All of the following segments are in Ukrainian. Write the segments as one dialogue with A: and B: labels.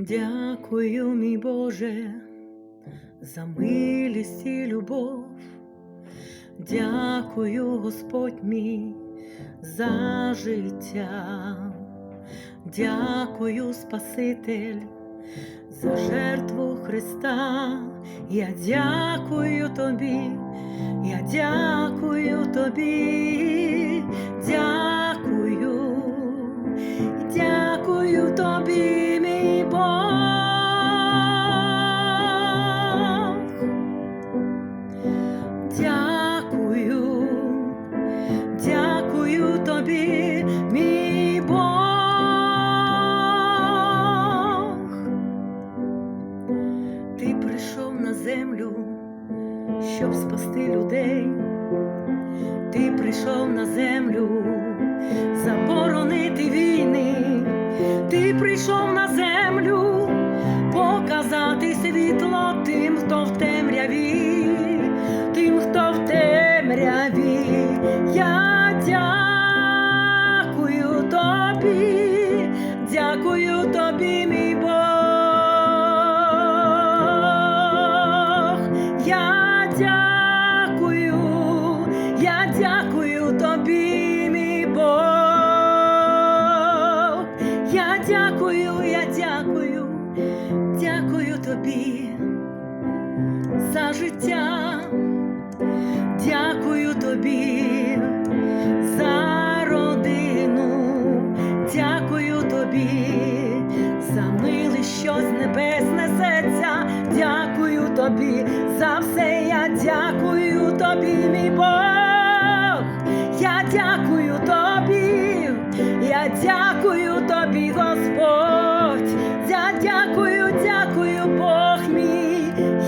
A: Дякую, мій Боже, за милість і любов. Дякую, Господь мій, за життя. Дякую, Спаситель, за жертву Христа. Я дякую тобі, я дякую тобі, дякую, дякую тобі, щоб спасти людей. Ти прийшов на землю, заборонити війни. Ти прийшов на землю, показати світло тим, хто в темряві, тим, хто в темряві. Я дякую тобі, дякую тобі, дякую тобі, мій Бог. Я дякую, я дякую, дякую тобі за життя. Дякую тобі за родину, дякую тобі за милість, що з небес. Дякую тобі за все. Я дякую тобі, мій Бог.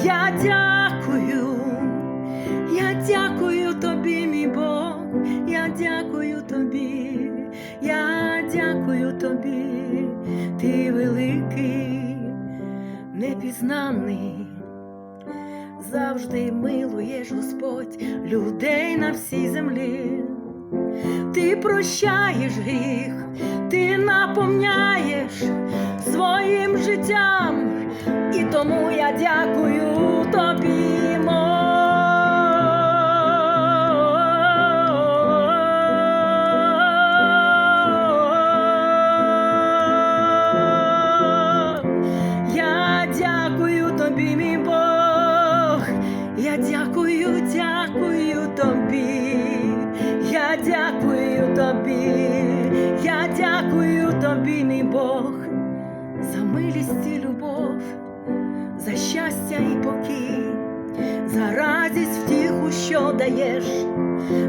A: Я дякую. Я дякую тобі, мій Бог, я дякую тобі, я дякую тобі, ти великий, непізнаний, завжди милуєш Господь людей на всій землі. Ти прощаєш гріх, ти наповняєш своїм життям, і тому я дякую тобі. Я дякую тобі, мій Бог. Я дякую, дякую тобі. Я дякую тобі. Я дякую тобі, мій Бог, за милість і любов, за щастя і покій, за радість втіху, що даєш,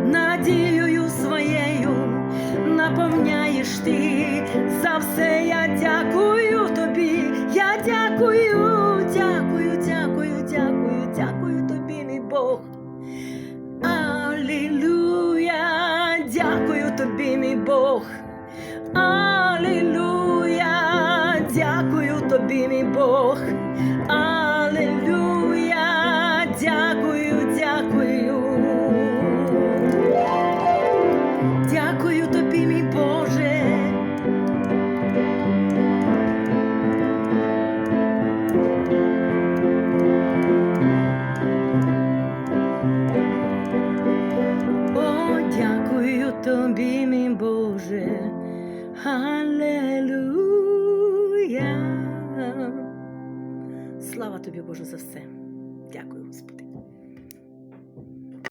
A: надією своєю наповняєш ти. За все я дякую тобі. Я дякую, дякую, дякую, дякую, дякую тобі, мій Бог. Алілуя, дякую тобі, мій Бог. Дякую тобі, мій Бог. Алілуя, Слава тобі, Боже, за все. Дякую, Господи.